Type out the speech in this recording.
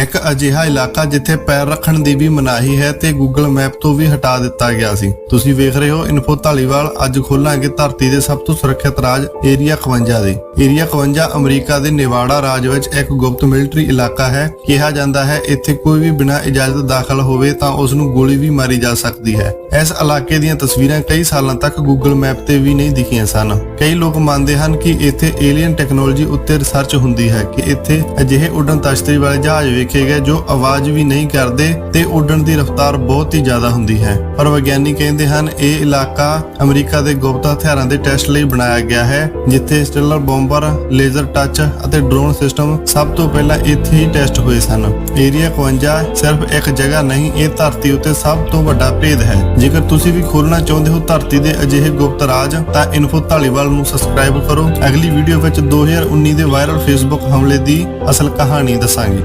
ਇੱਕ ਅਜਿਹਾ ਇਲਾਕਾ ਜਿੱਥੇ ਪੈਰ ਰੱਖਣ ਦੀ ਵੀ ਮਨਾਹੀ ਹੈ ਤੇ Google ਮੈਪ ਤੋਂ ਵੀ ਹਟਾ ਦਿੱਤਾ ਗਿਆ ਸੀ। ਤੁਸੀਂ ਵੇਖ ਰਹੇ ਹੋ ਇਨਫੋ ਧਾਲੀਵਾਲ ਅੱਜ ਖੋਲਾਂਗੇ ਧਰਤੀ ਦੇ ਸਭ ਤੋਂ ਸੁਰੱਖਿਅਤ ਰਾਜ ਏਰੀਆ 51 ਦੇ। ਏਰੀਆ 51 ਅਮਰੀਕਾ ਦੇ ਨੇਵਾੜਾ ਰਾਜ ਵਿੱਚ ਇੱਕ ਗੁਪਤ ਮਿਲਟਰੀ ਇਲਾਕਾ ਹੈ। ਕਿਹਾ ਜਾਂਦਾ ਹੈ, ਇੱਥੇ ਕੋਈ ਵੀ ਬਿਨਾਂ ਇਜਾਜ਼ਤ ਦਾਖਲ ਹੋਵੇ ਤਾਂ ਉਸ ਨੂੰ ਗੋਲੀ ਵੀ ਮਾਰੀ ਜਾ ਸਕਦੀ ਹੈ। ਇਸ ਇਲਾਕੇ ਦੀਆਂ ਤਸਵੀਰਾਂ ਕਈ ਸਾਲਾਂ ਤੱਕ Google ਮੈਪ ਤੇ ਵੀ ਨਹੀਂ ਦਿਖੀਆਂ ਸਨ। ਕਈ ਲੋਕ ਮੰਨਦੇ ਹਨ ਕਿ ਇੱਥੇ ਏਲੀਅਨ ਟੈਕਨੋਲੋਜੀ ਉੱਤੇ ਰਿਸਰਚ ਹੁੰਦੀ ਹੈ ਕਿ ਇੱਥੇ ਅਜਿਹੇ ਉੱਡਣ ਤਸ਼ਤਰੀ ਵਾਲੇ ਜਹਾਜ਼ ਵੇਖੇ ਗਏ ਜੋ ਆਵਾਜ਼ ਵੀ ਨਹੀਂ ਕਰਦੇ ਤੇ ਉੱਡਣ ਦੀ ਰਫ਼ਤਾਰ ਬਹੁਤ ਹੀ ਜ਼ਿਆਦਾ ਹੁੰਦੀ ਹੈ। ਪਰ ਵਿਗਿਆਨੀ ਕਹਿੰਦੇ ਹਨ, ਇਹ ਇਲਾਕਾ ਅਮਰੀਕਾ ਦੇ ਗੁਪਤ ਹਥਿਆਰਾਂ ਦੇ ਟੈਸਟ ਲਈ ਬਣਾਇਆ ਗਿਆ ਹੈ, ਜਿੱਥੇ ਸਟੈਲਰ ਬੰਬਰ ਲੇਜ਼ਰ ਟੱਚ ਅਤੇ ਡਰੋਨ ਸਿਸਟਮ ਸਭ ਤੋਂ ਪਹਿਲਾਂ ਇੱਥੇ ਹੀ ਟੈਸਟ ਹੋਏ ਸਨ। ਏਰੀਆ 51 ਸਿਰਫ ਇੱਕ ਜਗ੍ਹਾ ਨਹੀਂ, ਇਹ ਧਰਤੀ ਉੱਤੇ ਸਭ ਤੋਂ ਵੱਡਾ ਭੇਦ ਹੈ। ਜੇਕਰ ਤੁਸੀਂ ਵੀ ਖੋਲਣਾ ਚਾਹੁੰਦੇ ਹੋ ਧਰਤੀ ਦੇ ਅਜਿਹੇ ਗੁਪਤ ਰਾਜ, ਤਾਂ ਇਨਫੋ ਧਾਲੀਵਾਲ ਨੂੰ ਸਬਸਕ੍ਰਾਈਬ ਕਰੋ। ਅਗਲੀ ਵੀਡੀਓ ਵਿੱਚ 2019 ਦੇ ਵਾਇਰਲ ਫੇਸਬੁੱਕ ਹਮਲੇ ਦੀ ਅਸਲ ਕਹਾਣੀ ਦੱਸਾਂਗੇ।